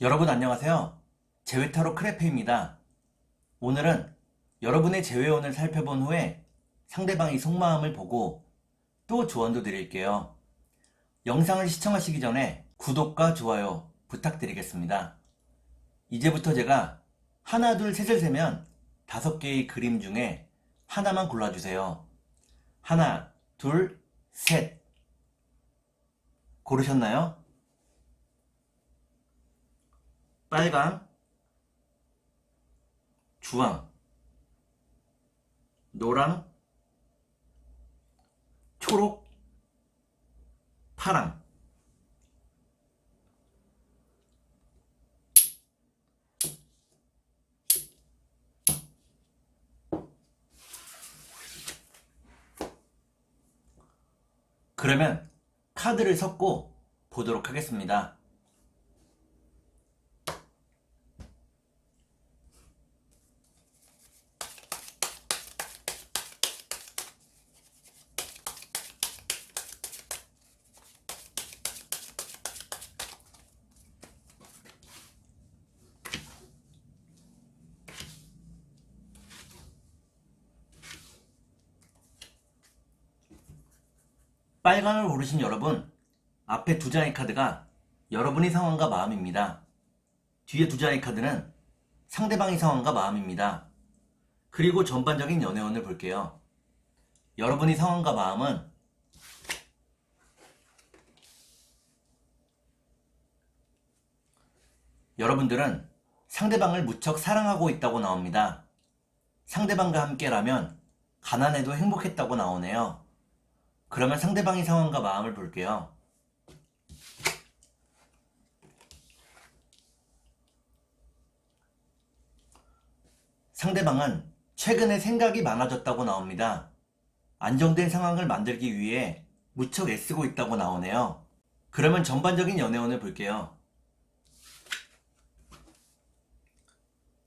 여러분 안녕하세요. 제외타로 크레페입니다. 오늘은 여러분의 제외원을 살펴본 후에 상대방의 속마음을 보고 또 조언도 드릴게요. 영상을 시청하시기 전에 구독과 좋아요 부탁드리겠습니다. 이제부터 제가 하나, 둘, 셋을 세면 다섯 개의 그림 중에 하나만 골라주세요. 하나, 둘, 셋. 고르셨나요? 빨강, 주황, 노랑, 초록, 파랑. 그러면 카드를 섞고 보도록 하겠습니다. 빨강을 고르신 여러분, 앞에 두 장의 카드가 여러분의 상황과 마음입니다. 뒤에 두 장의 카드는 상대방의 상황과 마음입니다. 그리고 전반적인 연애운을 볼게요. 여러분의 상황과 마음은 여러분들은 상대방을 무척 사랑하고 있다고 나옵니다. 상대방과 함께라면 가난해도 행복했다고 나오네요. 그러면 상대방의 상황과 마음을 볼게요. 상대방은 최근에 생각이 많아졌다고 나옵니다. 안정된 상황을 만들기 위해 무척 애쓰고 있다고 나오네요. 그러면 전반적인 연애운을 볼게요.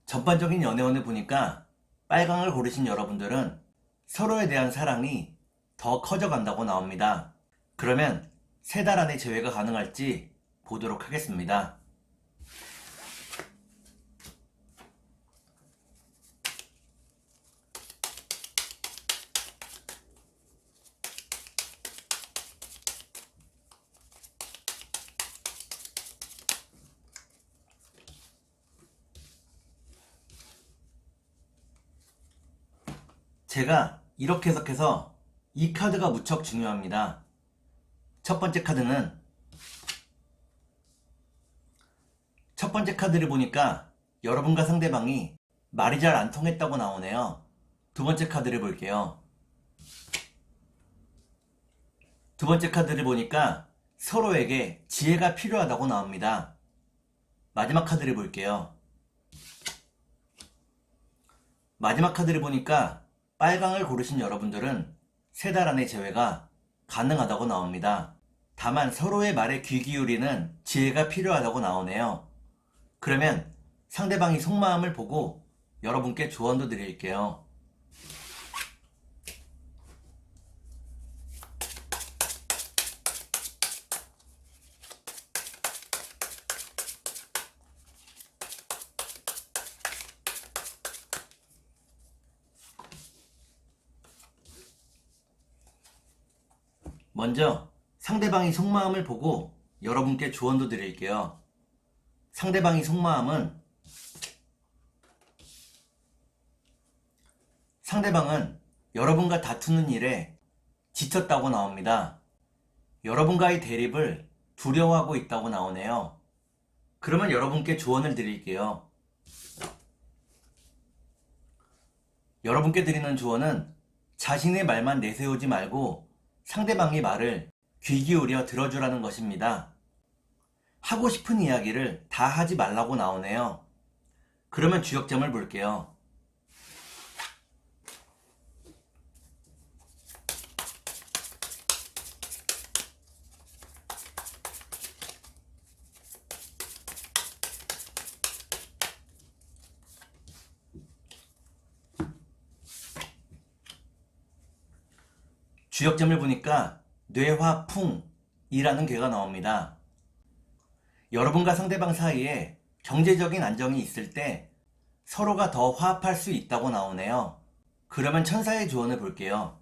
전반적인 연애운을 보니까 빨강을 고르신 여러분들은 서로에 대한 사랑이 더 커져간다고 나옵니다. 그러면 세 달 안에 재회가 가능할지 보도록 하겠습니다. 제가 이렇게 해석해서 이 카드가 무척 중요합니다. 첫 번째 카드는 첫 번째 카드를 보니까 여러분과 상대방이 말이 잘 안 통했다고 나오네요. 두 번째 카드를 볼게요. 두 번째 카드를 보니까 서로에게 지혜가 필요하다고 나옵니다. 마지막 카드를 볼게요. 마지막 카드를 보니까 빨강을 고르신 여러분들은 세 달 안에 재회가 가능하다고 나옵니다. 다만 서로의 말에 귀 기울이는 지혜가 필요하다고 나오네요. 그러면 상대방이 속마음을 보고 여러분께 조언도 드릴게요. 먼저 상대방의 속마음을 보고 여러분께 조언도 드릴게요. 상대방의 속마음은 상대방은 여러분과 다투는 일에 지쳤다고 나옵니다. 여러분과의 대립을 두려워하고 있다고 나오네요. 그러면 여러분께 조언을 드릴게요. 여러분께 드리는 조언은 자신의 말만 내세우지 말고 상대방의 말을 귀 기울여 들어주라는 것입니다. 하고 싶은 이야기를 다 하지 말라고 나오네요. 그러면 주역점을 볼게요. 주역점을 보니까 뇌화풍이라는 괴가 나옵니다. 여러분과 상대방 사이에 경제적인 안정이 있을 때 서로가 더 화합할 수 있다고 나오네요. 그러면 천사의 조언을 볼게요.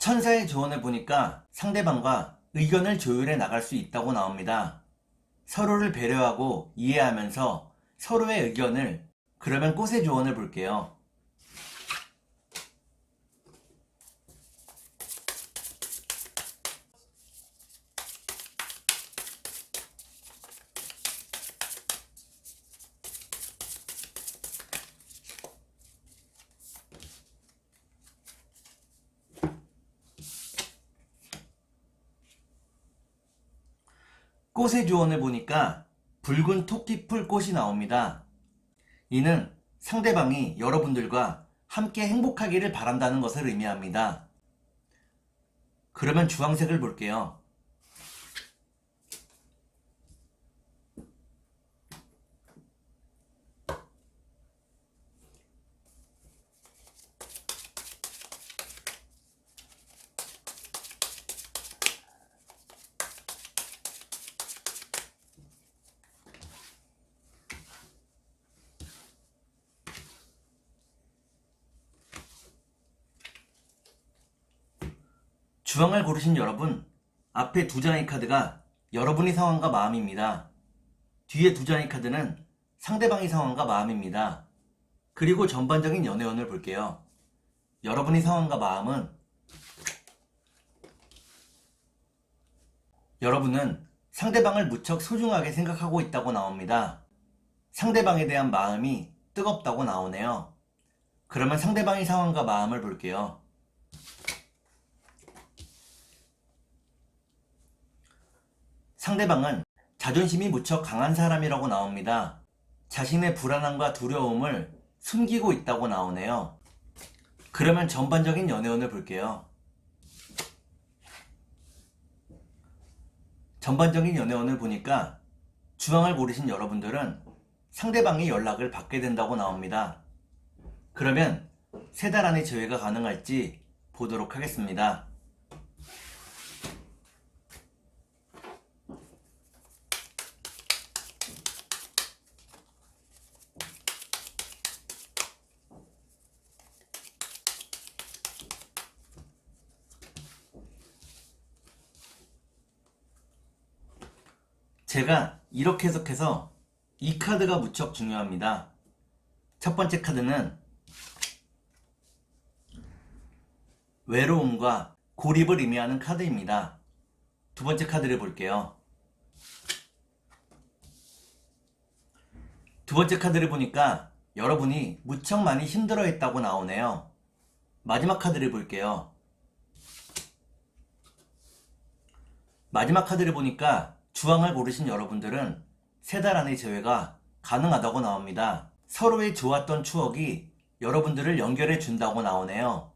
천사의 조언을 보니까 상대방과 의견을 조율해 나갈 수 있다고 나옵니다. 서로를 배려하고 이해하면서 서로의 의견을 그러면 꽃의 조언을 볼게요. 꽃의 조언을 보니까 붉은 토끼풀 꽃이 나옵니다. 이는 상대방이 여러분들과 함께 행복하기를 바란다는 것을 의미합니다. 그러면 주황색을 볼게요. 주황을 고르신 여러분, 앞에 두 장의 카드가 여러분의 상황과 마음입니다. 뒤에 두 장의 카드는 상대방의 상황과 마음입니다. 그리고 전반적인 연애운을 볼게요. 여러분의 상황과 마음은 여러분은 상대방을 무척 소중하게 생각하고 있다고 나옵니다. 상대방에 대한 마음이 뜨겁다고 나오네요. 그러면 상대방의 상황과 마음을 볼게요. 상대방은 자존심이 무척 강한 사람이라고 나옵니다. 자신의 불안함과 두려움을 숨기고 있다고 나오네요. 그러면 전반적인 연애운을 볼게요. 전반적인 연애운을 보니까 주황을 고르신 여러분들은 상대방이 연락을 받게 된다고 나옵니다. 그러면 세 달 안에 재회가 가능할지 보도록 하겠습니다. 제가 이렇게 해석해서 이 카드가 무척 중요합니다. 첫 번째 카드는 외로움과 고립을 의미하는 카드입니다. 두 번째 카드를 볼게요. 두 번째 카드를 보니까 여러분이 무척 많이 힘들어 했다고 나오네요. 마지막 카드를 볼게요. 마지막 카드를 보니까 주황을 고르신 여러분들은 세 달 안의 재회가 가능하다고 나옵니다. 서로의 좋았던 추억이 여러분들을 연결해 준다고 나오네요.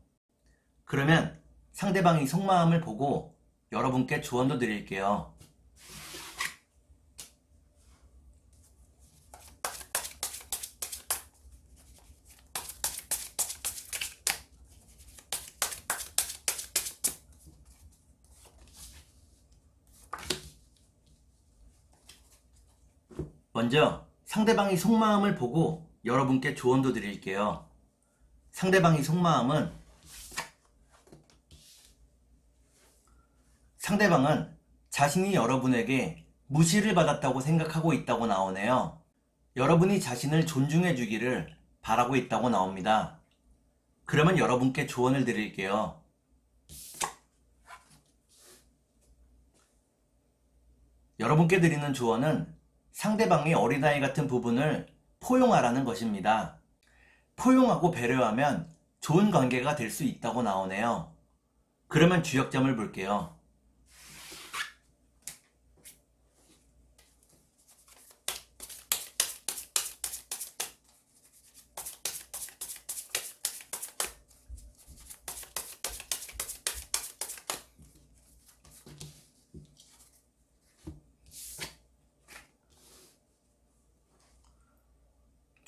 그러면 상대방의 속마음을 보고 여러분께 조언도 드릴게요. 먼저 상대방의 속마음을 보고 여러분께 조언도 드릴게요. 상대방의 속마음은 상대방은 자신이 여러분에게 무시를 받았다고 생각하고 있다고 나오네요. 여러분이 자신을 존중해 주기를 바라고 있다고 나옵니다. 그러면 여러분께 조언을 드릴게요. 여러분께 드리는 조언은 상대방의 어린아이 같은 부분을 포용하라는 것입니다. 포용하고 배려하면 좋은 관계가 될 수 있다고 나오네요. 그러면 주역점을 볼게요.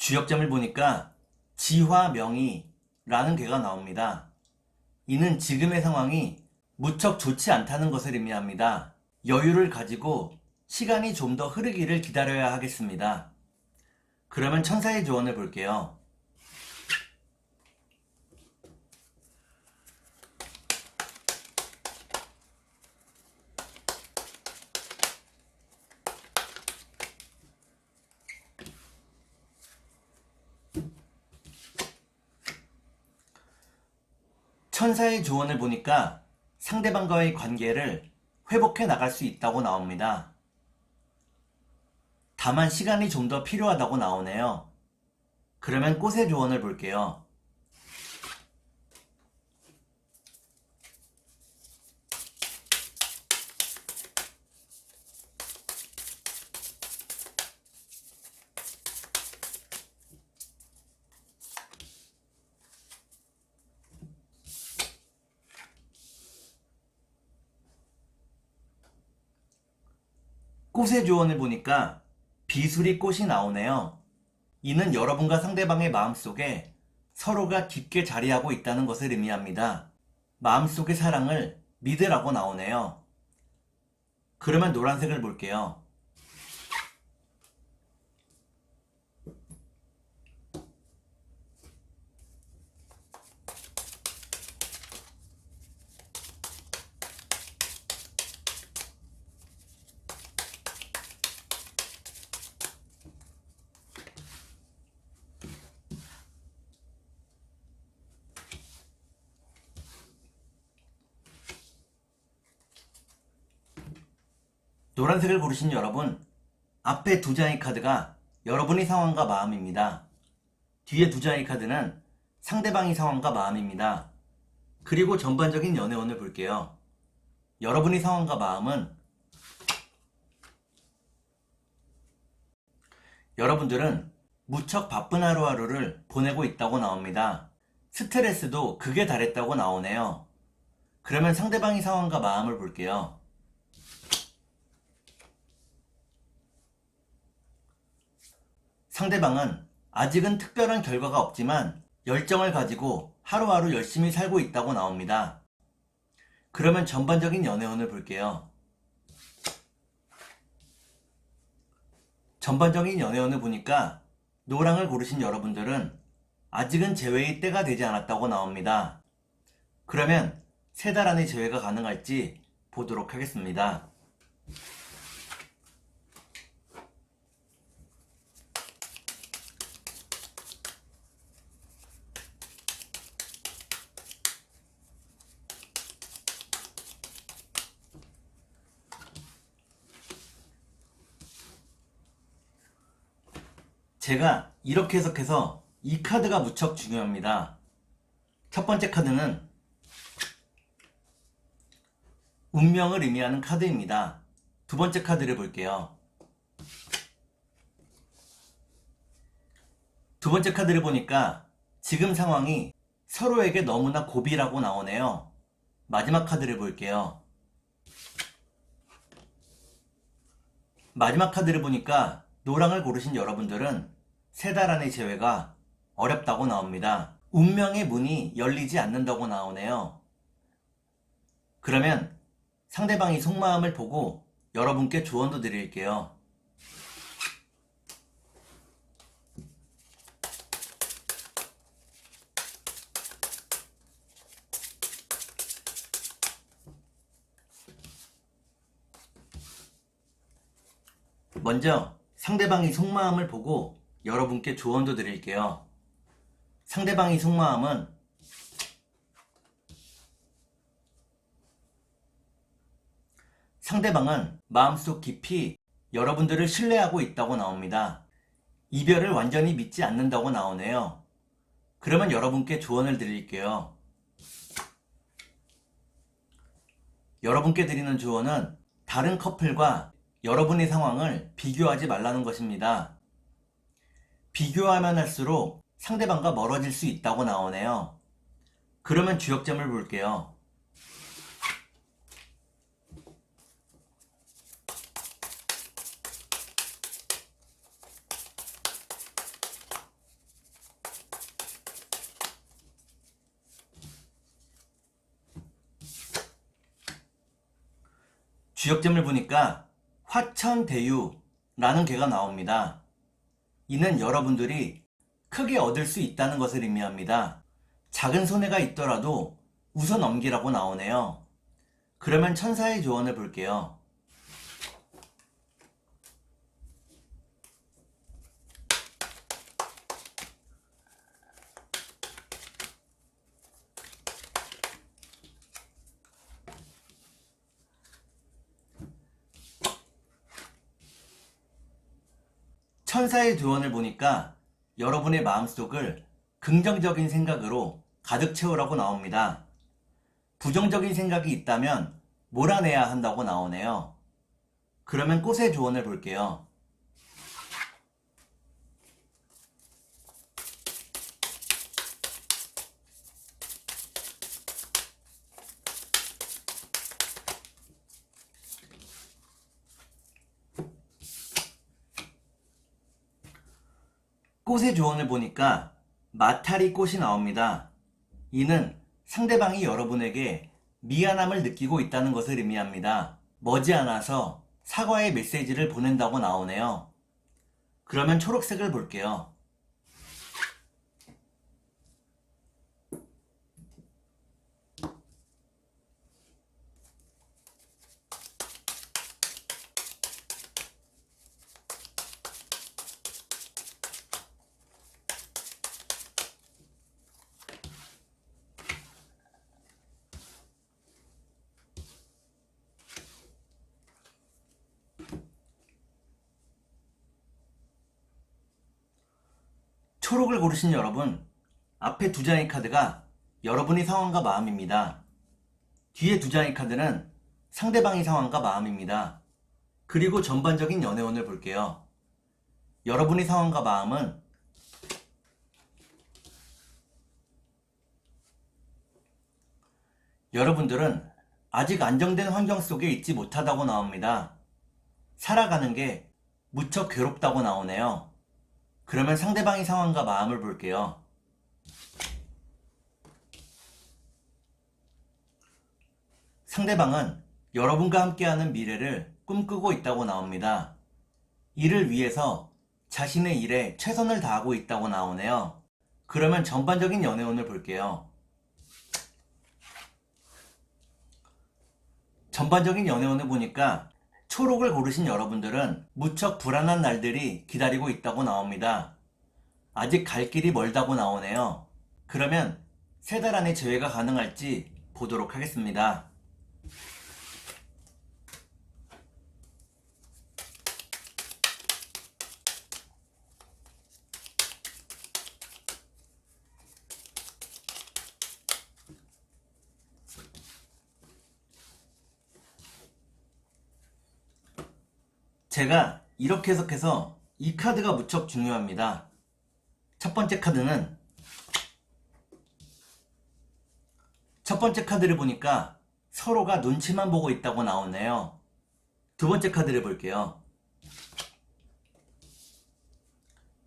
주역점을 보니까 지화 명의라는 괴가 나옵니다. 이는 지금의 상황이 무척 좋지 않다는 것을 의미합니다. 여유를 가지고 시간이 좀 더 흐르기를 기다려야 하겠습니다. 그러면 천사의 조언을 볼게요. 천사의 조언을 보니까 상대방과의 관계를 회복해 나갈 수 있다고 나옵니다. 다만 시간이 좀 더 필요하다고 나오네요. 그러면 꽃의 조언을 볼게요. 꽃의 조언을 보니까 비수리 꽃이 나오네요. 이는 여러분과 상대방의 마음속에 서로가 깊게 자리하고 있다는 것을 의미합니다. 마음속의 사랑을 믿으라고 나오네요. 그러면 노란색을 볼게요. 노란색을 고르신 여러분, 앞에 두 장의 카드가 여러분의 상황과 마음입니다. 뒤에 두 장의 카드는 상대방의 상황과 마음입니다. 그리고 전반적인 연애운을 볼게요. 여러분의 상황과 마음은 여러분들은 무척 바쁜 하루하루를 보내고 있다고 나옵니다. 스트레스도 극에 달했다고 나오네요. 그러면 상대방의 상황과 마음을 볼게요. 상대방은 아직은 특별한 결과가 없지만 열정을 가지고 하루하루 열심히 살고 있다고 나옵니다. 그러면 전반적인 연애운을 볼게요. 전반적인 연애운을 보니까 노랑을 고르신 여러분들은 아직은 재회의 때가 되지 않았다고 나옵니다. 그러면 세 달 안에 재회가 가능할지 보도록 하겠습니다. 제가 이렇게 해석해서 이 카드가 무척 중요합니다. 첫 번째 카드는 운명을 의미하는 카드입니다. 두 번째 카드를 볼게요. 두 번째 카드를 보니까 지금 상황이 서로에게 너무나 고비라고 나오네요. 마지막 카드를 볼게요. 마지막 카드를 보니까 노랑을 고르신 여러분들은 세 달 안의 재회가 어렵다고 나옵니다. 운명의 문이 열리지 않는다고 나오네요. 그러면 상대방이 속마음을 보고 여러분께 조언도 드릴게요. 먼저 상대방이 속마음을 보고 여러분께 조언도 드릴게요. 상대방의 속마음은 상대방은 마음속 깊이 여러분들을 신뢰하고 있다고 나옵니다. 이별을 완전히 믿지 않는다고 나오네요. 그러면 여러분께 조언을 드릴게요. 여러분께 드리는 조언은 다른 커플과 여러분의 상황을 비교하지 말라는 것입니다. 비교하면 할수록 상대방과 멀어질 수 있다고 나오네요. 그러면 주역점을 볼게요. 주역점을 보니까 화천대유라는 개가 나옵니다. 이는 여러분들이 크게 얻을 수 있다는 것을 의미합니다. 작은 손해가 있더라도 웃어 넘기라고 나오네요. 그러면 천사의 조언을 볼게요. 천사의 조언을 보니까 여러분의 마음속을 긍정적인 생각으로 가득 채우라고 나옵니다. 부정적인 생각이 있다면 몰아내야 한다고 나오네요. 그러면 꽃의 조언을 볼게요. 꽃의 조언을 보니까 마타리 꽃이 나옵니다. 이는 상대방이 여러분에게 미안함을 느끼고 있다는 것을 의미합니다. 머지않아서 사과의 메시지를 보낸다고 나오네요. 그러면 초록색을 볼게요. 초록을 고르신 여러분, 앞에 두 장의 카드가 여러분의 상황과 마음입니다. 뒤에 두 장의 카드는 상대방의 상황과 마음입니다. 그리고 전반적인 연애운을 볼게요. 여러분의 상황과 마음은 여러분들은 아직 안정된 환경 속에 있지 못하다고 나옵니다. 살아가는 게 무척 괴롭다고 나오네요. 그러면 상대방의 상황과 마음을 볼게요. 상대방은 여러분과 함께하는 미래를 꿈꾸고 있다고 나옵니다. 이를 위해서 자신의 일에 최선을 다하고 있다고 나오네요. 그러면 전반적인 연애운을 볼게요. 전반적인 연애운을 보니까 초록을 고르신 여러분들은 무척 불안한 날들이 기다리고 있다고 나옵니다. 아직 갈 길이 멀다고 나오네요. 그러면 세 달 안에 재회가 가능할지 보도록 하겠습니다. 제가 이렇게 해석해서 이 카드가 무척 중요합니다. 첫 번째 카드는 첫 번째 카드를 보니까 서로가 눈치만 보고 있다고 나오네요. 두 번째 카드를 볼게요.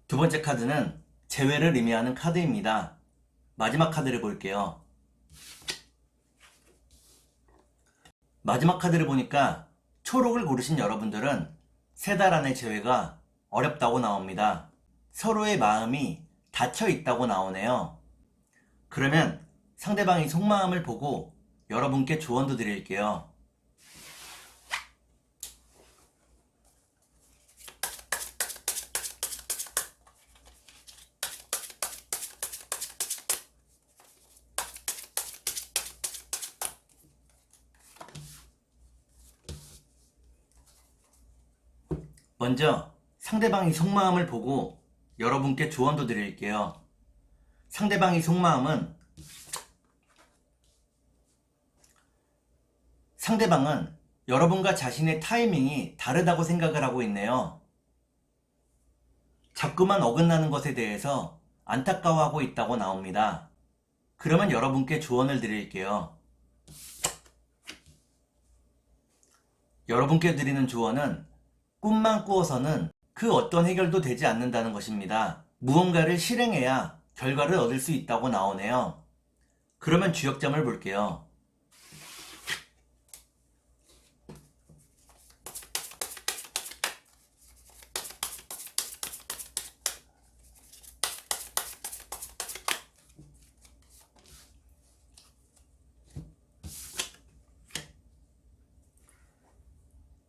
두 번째 카드는 재회를 의미하는 카드입니다. 마지막 카드를 볼게요. 마지막 카드를 보니까 초록을 고르신 여러분들은 세 달 안의 재회가 어렵다고 나옵니다. 서로의 마음이 닫혀 있다고 나오네요. 그러면 상대방의 속마음을 보고 여러분께 조언도 드릴게요. 먼저 상대방의 속마음을 보고 여러분께 조언도 드릴게요. 상대방의 속마음은 상대방은 여러분과 자신의 타이밍이 다르다고 생각을 하고 있네요. 자꾸만 어긋나는 것에 대해서 안타까워하고 있다고 나옵니다. 그러면 여러분께 조언을 드릴게요. 여러분께 드리는 조언은 꿈만 꾸어서는 그 어떤 해결도 되지 않는다는 것입니다. 무언가를 실행해야 결과를 얻을 수 있다고 나오네요. 그러면 주역점을 볼게요.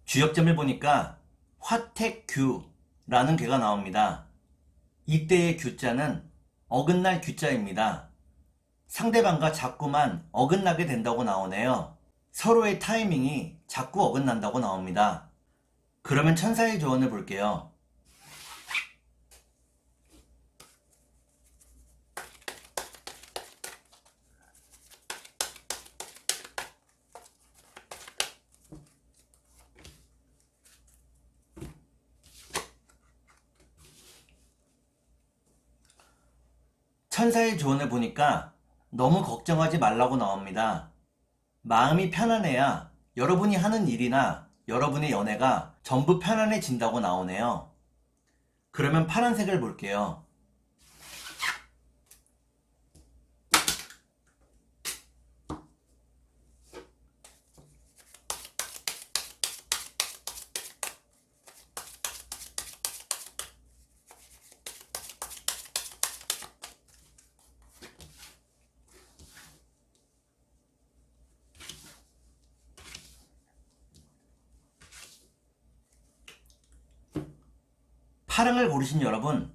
주역점을 보니까 화택규라는 괴가 나옵니다. 이때의 규자는 어긋날 규자입니다. 상대방과 자꾸만 어긋나게 된다고 나오네요. 서로의 타이밍이 자꾸 어긋난다고 나옵니다. 그러면 천사의 조언을 볼게요. 천사의 조언을 보니까 너무 걱정하지 말라고 나옵니다. 마음이 편안해야 여러분이 하는 일이나 여러분의 연애가 전부 편안해진다고 나오네요. 그러면 파란색을 볼게요. 파랑을 고르신 여러분,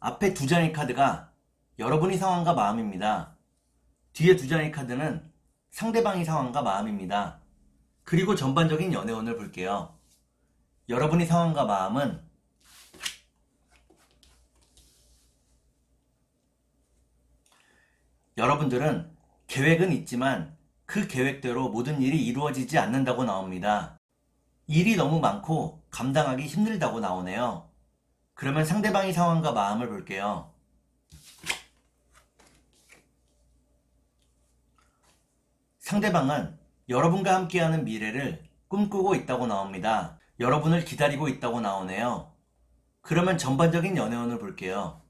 앞에 두 장의 카드가 여러분의 상황과 마음입니다. 뒤에 두 장의 카드는 상대방의 상황과 마음입니다. 그리고 전반적인 연애운을 볼게요. 여러분의 상황과 마음은 여러분들은 계획은 있지만 그 계획대로 모든 일이 이루어지지 않는다고 나옵니다. 일이 너무 많고 감당하기 힘들다고 나오네요. 그러면 상대방의 상황과 마음을 볼게요. 상대방은 여러분과 함께하는 미래를 꿈꾸고 있다고 나옵니다. 여러분을 기다리고 있다고 나오네요. 그러면 전반적인 연애운을 볼게요.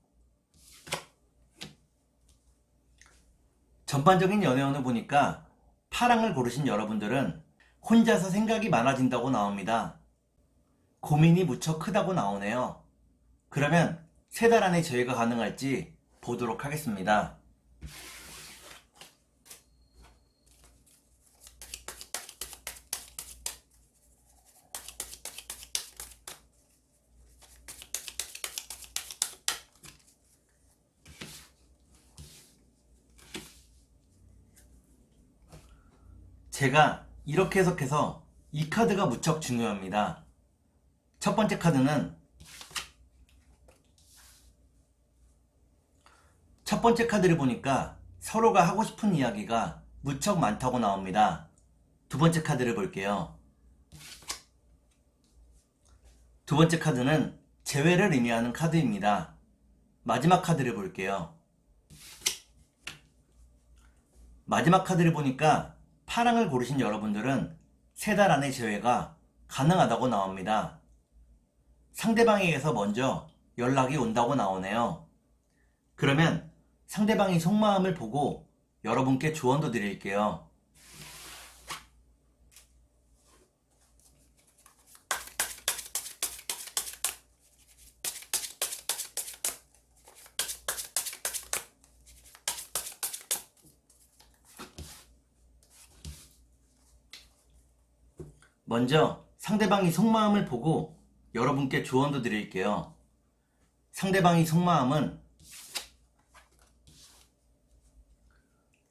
전반적인 연애운을 보니까 파랑을 고르신 여러분들은 혼자서 생각이 많아진다고 나옵니다. 고민이 무척 크다고 나오네요. 그러면 세 달 안에 저희가 가능할지 보도록 하겠습니다. 제가 이렇게 해석해서 이 카드가 무척 중요합니다. 첫 번째 카드는 첫 번째 카드를 보니까 서로가 하고 싶은 이야기가 무척 많다고 나옵니다. 두 번째 카드를 볼게요. 두 번째 카드는 재회를 의미하는 카드입니다. 마지막 카드를 볼게요. 마지막 카드를 보니까 파랑을 고르신 여러분들은 세 달 안에 재회가 가능하다고 나옵니다. 상대방에게서 먼저 연락이 온다고 나오네요. 그러면 상대방의 속마음을 보고 여러분께 조언도 드릴게요. 먼저 상대방의 속마음을 보고 여러분께 조언도 드릴게요. 상대방의 속마음은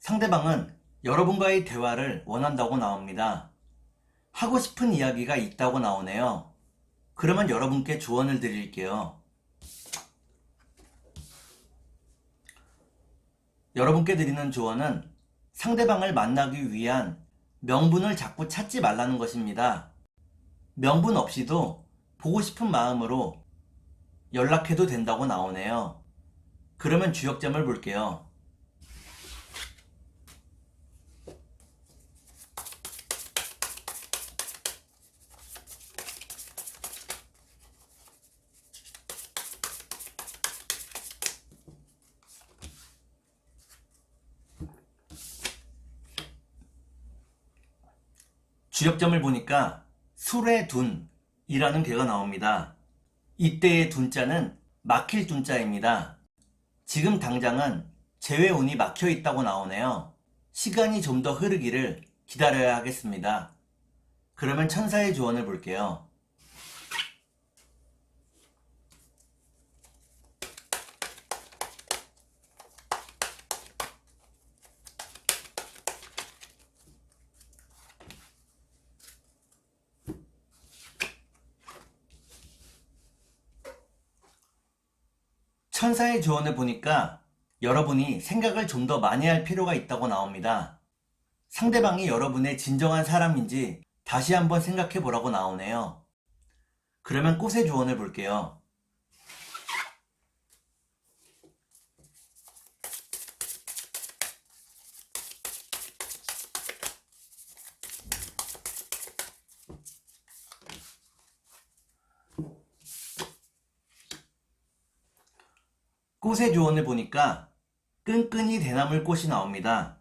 상대방은 여러분과의 대화를 원한다고 나옵니다. 하고 싶은 이야기가 있다고 나오네요. 그러면 여러분께 조언을 드릴게요. 여러분께 드리는 조언은 상대방을 만나기 위한 명분을 자꾸 찾지 말라는 것입니다. 명분 없이도 보고 싶은 마음으로 연락해도 된다고 나오네요. 그러면 주역점을 볼게요. 주역점을 보니까 술의 둔이라는 괴가 나옵니다. 이때의 둔자는 막힐 둔자입니다. 지금 당장은 재회운이 막혀 있다고 나오네요. 시간이 좀 더 흐르기를 기다려야 하겠습니다. 그러면 천사의 조언을 볼게요. 천사의 조언을 보니까 여러분이 생각을 좀 더 많이 할 필요가 있다고 나옵니다. 상대방이 여러분의 진정한 사람인지 다시 한번 생각해 보라고 나오네요. 그러면 꽃의 조언을 볼게요. 꽃의 조언을 보니까 끈끈이 대나물 꽃이 나옵니다.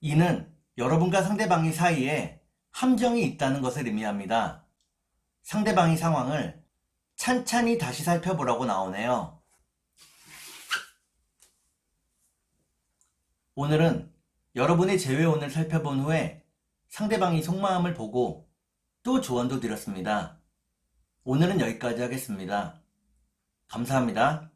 이는 여러분과 상대방이 사이에 함정이 있다는 것을 의미합니다. 상대방의 상황을 찬찬히 다시 살펴보라고 나오네요. 오늘은 여러분의 재회원을 살펴본 후에 상대방의 속마음을 보고 또 조언도 드렸습니다. 오늘은 여기까지 하겠습니다. 감사합니다.